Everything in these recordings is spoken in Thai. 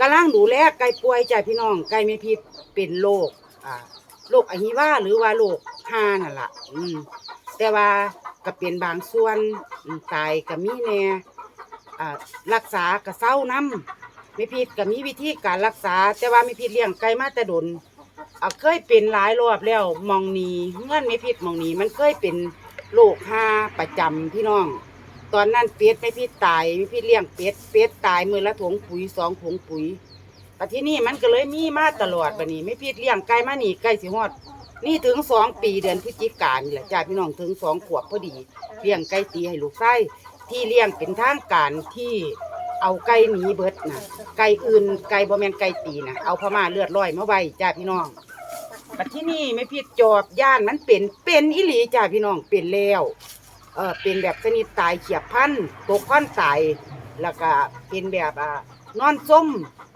กำลังดูแลไก่ป่วยจ้ะพี่น้อง ไก่ไม่พิษเป็นโรคอ่าโรคอหิวาหรือว่าโรคหานั่นล่ะ อืม แต่ว่าก็เป็นบางส่วนอืมตายก็มีแน่อ่ารักษาก็เศร้านํไม่พิษก็มีวิธีการรักษา แต่ว่าไม่พิษเลี้ยงไก่มาแต่ดนอ่าเคยเป็นหลายรอบแล้วมองนีเงื่อนไม่พิษมองนีมันเคยเป็นโรคหาประจำพี่น้อง ตอนนั้นเป็ดไม่พี่ตายไม่พี่เลี้ยงเป็ดเป็ดตายมือละถุงปุ๋ยสองถุงปุ๋ยแต่ที่นี่มันก็เลยมีมาตลอดบัดนี้ ไม่พี่เลี้ยงไก่มานี่ไก่สิฮอด นี่ถึงสองปีเดือนพฤศจิกายนแหละจ้าพี่น้องถึงสองขวบพอดี เลี้ยงไก่ตีให้ลูกไส้ที่เลี้ยงเป็นทางการที่เอาไก่หนีเบิดนะไก่อื่นไก่บ่แมนไก่ตีนะเอาพม่าเลือดร้อยมาไว้จ้าพี่น้องบัดที่นี่ไม่พี่จอบย่านมันเป็นเป็นอีหลีจ้าพี่น้องเป็นแล้ว เออเป็นแบบชนิดตายเฉียบพันตกค้อนตายแล้วก็เป็นแบบอ่านอนส้ม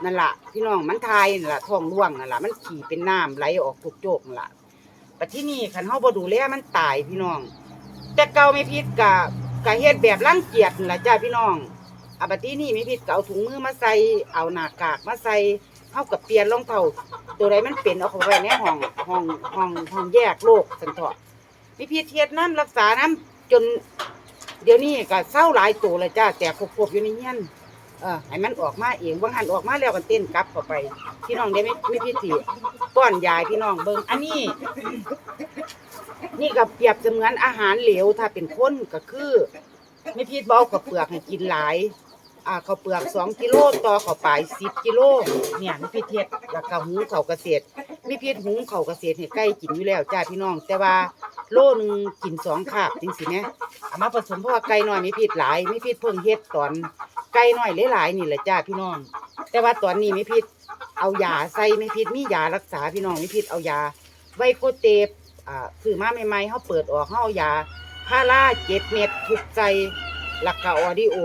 นั่นละพี่น้องมันทายนั่นละท้องร่วงนั่นละมันขี่เป็นน้ำไหลออกทุกโจกนั่นล่ะแต่ที่นี่คันเฮาบ่ดูแลมันตายพี่น้อง แต่เก่าไม่พิษกะกะเฮ็ดแบบรังเกียจนั่นละจ้าพี่น้องอะบัดนี้นี่ไม่พิษก็เอาถุงมือมาใส่เอาหน้ากากมาใส่เฮากับเปลี่ยนรองเท้าตัวใดมันเป็นเอาเข้าไว้ในห้องห้องห้องห้องแยกโรคสันเถาะมีพิษเฮ็ดน้ำรักษาน้ำ จน เดี๋ยวนี้ก็เศร้าหลายตัวเลยจ้าแต่ควบๆอยู่ในเฮียนเออให้มันออกมาเองบางหันออกมาแล้วกันเต้นกลับเข้าไป พี่น้องได้ไม่ไม่พิธีป้อนยายพี่น้องเบิ่งอันนี้ นี่ก็เปรียบเสมือนอาหารเหลวถ้าเป็นคนก็คือไม่พิดเบากับเปลือกให้กินหลาย อ่าข้าวเปลือกสองกิโลต่อข้าวปลายสิบกิโลเนี่ยมีพิเทศแล้วก็หุงข้าวเกษตรมีพิษหุงข้าวเกษตรให้ใกล้กินอยู่แล้วจ้าพี่น้อง แต่ว่า โลนึงกินสองคาบจริงสิแม่เอามาผสมเพราะว่าไก่น้อยมีพิษหลายมีพิษเพิ่งเฮ็ดตอนไก่น้อยหลายๆนี่แหละจ้าพี่น้อง แต่ว่าตอนนี้มีพิษเอายาใส่ไม่พิษมียารักษาพี่น้องมีพิษเอายา ไวโคเตปอ่าซื้อมาใหม่ๆเขาเปิดออกเขาเอายาพาราเจ็ดเม็ดทุกใจหลักกะออดิโอ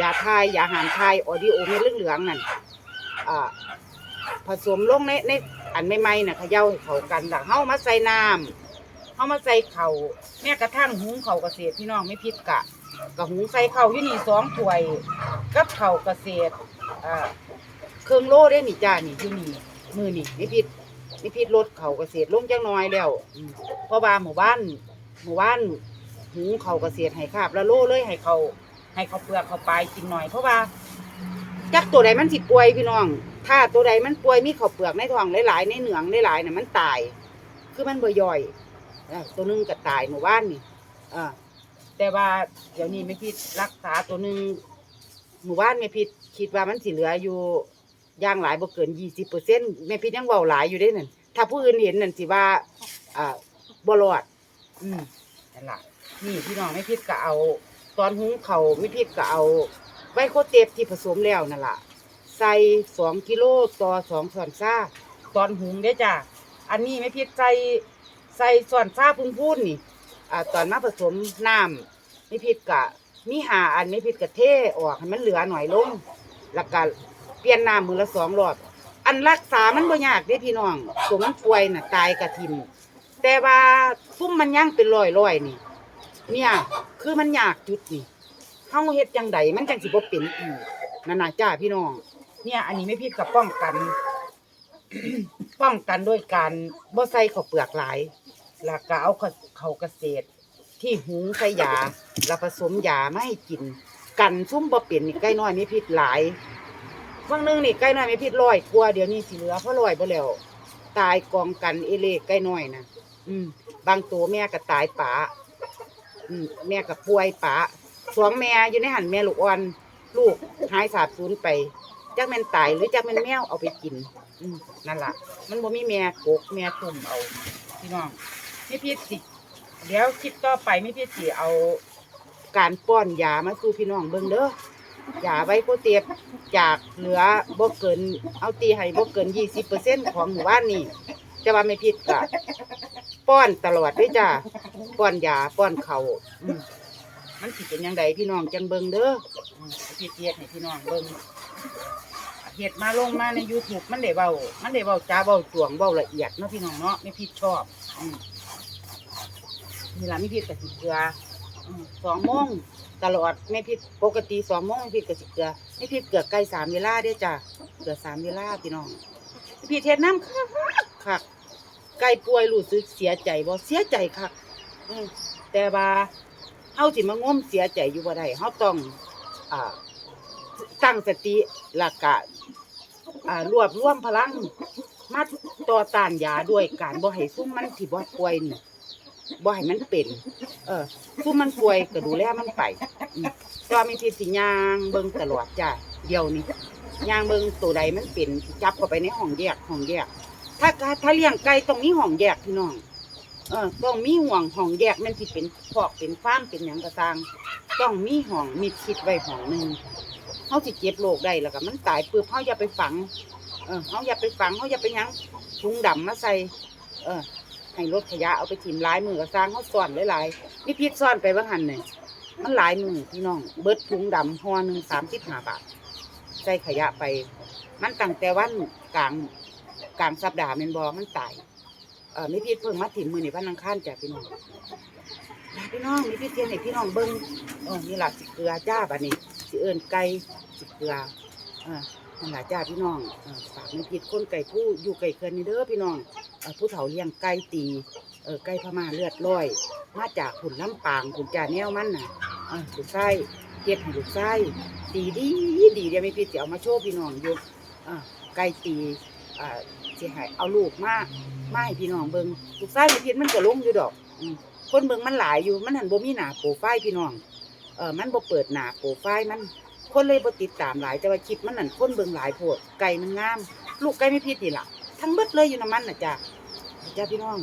ยาทายยาหารทายออดิโอเม็ดเหลืองๆนั่นอ่าผสมลงในในอันใหม่ๆน่ะเขย่าให้เข้ากันแล้วเฮามาใส่น้ำ เฮามาใส่เข่าแม้กระทั่งหุงเข่าวเกษตรพี่น้องไม่พิดกะกะหุงใส่เข่าอยู่นี่สองถ้วย กับเข่าวเกษตรอ่าเครื่องโล่ได้นี่จ้านี่อยู่นี่มือนี่ไม่พิดไม่พิดลดเข่าวเกษตรลงจังน้อยแล้วอืมเพราะว่าหมู่บ้านหมู่บ้านหุงเข่าวเกษตรให้คาบแล้วโล่เลยให้เขาให้เขาเปลือกเขาปลายกินหน่อยเพราะว่าจักตัวใดมันสิป่วยพี่น้อง ถ้าตัวใดมันป่วยมีเขาวเปลือกในท้องหลายๆในเหนืองหลายๆน่ะมันตาย คือมันบ่ย่อย เออตัวหนึงก็ตายหมู่บ้านนี่อ่าแต่ว่าเดี๋ยวนี้ไม่พิษรักษาตัวหนึงหมู่บ้านไม่พิษคิดว่ามันสิเหลืออยู่อย่างหลายบ่เกินยี่สิบเปอร์เซ็นต์แม่พิษยังเบาหลายอยู่เด้นั่นถ้าผู้อื่นเห็นนั่นสิว่าอ่าบ่รอด อืมนั่นล่ะนี่พี่น้องไม่พิษก็เอา ตอนหุงเขาวไม่พิษก็เอาไวโคเตปที่ผสมแล้วนั่นล่ะ ใส่สองกิโลต่อสองส่วนซ่าตอนหุงได้อจ้ะ อันนี้ไม่พิษใส่ ใส่ส่วนซาพุ่งพูนนี่อ่าตอนมาผสมน้ำไม่พิษกะมีหาอันไม่พิษกะเทออกให้มันเหลือหน่อยลงแล้วก็เปลี่ยนน้ำมือละสองรอบอันรักษามันบ่ยากเด้พี่น้องตัวมันป่วยน่ะตายกะทิมแต่ว่าฟุ้มมันยังเป็นรอยๆนี่ เนี่ยคือมันยากจุดนี่เฮาเฮ็ดจังใดมันจังสิบ่เป็นอีกนั่นน่ะจ้าพี่น้อง เนี่ยอันนี้ไม่ผิดกับป้องกัน ป้องกันด้วยการบ่ใส่ข้าวเปลือกหลาย แล้วก็เอาข้าวข้าเกษตร ที่หุงใส่ยาแล้วผสมยาไมาให้กิน กันซุ่มบ่เป็นนี่ไก่น้อยมีพิษหลายบางนึงนี่ไก่น้อยมีพิษร้อยกว่าเดี๋ยวนี้สิเหลือเพราะร้อยบ่แล้วตายกองกันเอเล่ไก่น้อยนะอืม บางตัวแม่ก็ตายป่าอืมแม่ก็ป่วยป่าสองแม่อยู่ในหันแม่ลูกอ่อน ลูกหายสาบสูญไปจักแม่นตายหรือจักแม่นแมวเอาไปกิน อืมนั่นล่ะ มันบ่มีแม่กกแม่ตุ่มเอาพี่น้องไม่พิษสิเดี๋ยวคลิปต่อไปไม่พิษสิเอา การป้อนยามาสู่พี่น้องเบิ่งเด้อยาไว้โปเตียบจากเหลือบ่เกิน เอาตีให้บ่เกินยี่สิบเปอร์เซ็นของหมู่บ้านนี่แต่ว่าไม่พิษกะป้อนตลอดด้วยจ้าป้อนยาป้อนเขาอืมมันสิเป็นยังไงพี่น้องจังเบิงเด้ออืมพี่เทียดให้พี่น้องเบิง เห็ดมาลงมาใน YouTube มันได้เบามันได้เบาจ้าเบาจวงเบาละเอียดเนาะพี่น้องเนาะไม่พี่ชอบอืมนี่ละไม่พี่กะสิเกลืออืมสองโมงตลอดไม่ผิดปกติสองโมงไม่ผิดกับสิเกลือไม่ผิดเกลือไก่สามเวลาเด้อจ้ะเกลือสามเวลาพี่น้องไม่ผิดเทศน้ำคักคักไก่ป่วยรู้สึกเสียใจบ่เสียใจคักอืมแต่ว่าเฮาสิมางมเสียใจอยู่บ่ได้เฮาต้อง อ่า ตั้งสติหลักกะ อ่ารวบรวมพลังมาต่อต้านยาด้วยการบ่ให้ซุ่มมันที่บ่ป่วยนี่บ่ให้มันเป็น เออซุ่มมันป่วยก็ดูแลมันไปอืมแตว่ามีที่สิยางเบิ่งตลอดจ้ะเดี๋ยวนี้ยางเบิ่งตัวใดมันเป็นจับเข้าไปในห้องแยกห้องแยก ถ้าถ้าเลี้ยงไก่ต้องมีห้องแยกพี่น้องเออต้องมีห่วงห้องแยกมันสิเป็นคอกเป็นฟ้ามเป็นหยังก็ตามต้องมีห้องมีชิดไว้ห้องหนึ่ง เขาสิเจ็บโรคได้แล้วก็มันตายปื้บเขาอย่าไปฝัง เออเขาอย่าไปฝังเขาอย่าไปยังถุงดำมาใส่ เออ ให้รถขยะเอาไปถิ่มลายมือก็สร้างเขาซ่อนหลายๆนี่พีดซ่อนไปบางหันเนี่ยมันหลายมือพี่น้อง เบิดถุงดำห่อหนึ่งสามสิบห้าบาทใส่ขยะไป มันตั้งแต่วันกลางกลางสัปดาห์แมันบอมันตายเออนี่พีดเพิ่งมาถิ่มมือในวันอังคารจ้ะพี่น้องพี่น้องนี่พีดเทียนให้พี่น้องเบิ้งเออนี่หละสิเกลือจ้าบันี้ สิเอินไก่สิเกลืออ่านั่นล่ะจ้าพี่น้องอ่อฝากไม่ผิดคนไก่ผู้อยู่ไก่เคือนนี่เด้อพี่น้องอ่อผู้เฒ่าเลี้ยงไก่ตีเออไก่พม่าเลือดร้อย มาจากขุนลำปางขุนจ่าแนวมันน่ะเออลูกไส้เก็บให้ลูกไส้ตีดีดีเดี๋ยวไม่ผิดจะเอามาโชว์พี่น้องอยู่อ่าไก่ตีอ่าสิให้เอาลูกมามาให้พี่น้องเบิ่งลูกไส้ไม่ผิดมันก็ลงอยู่ดอกอืมคนเบิ่งมันหลายอยู่มันหันบ่มีหน้าโปรไฟล์พี่น้อง เออมันบ่เปิดหนาโปรไฟล์มันคนเลยบ่ติดตามหลายแต่ว่าคลิปมันนั่นคนเบิ่งหลายโพดไก่มันงาม ลูกไก่ไม่พิษนี่ล่ะ ทั้งเบิดเลยอยู่น้ำมันน่ะจ้ะจ้าพี่น้อง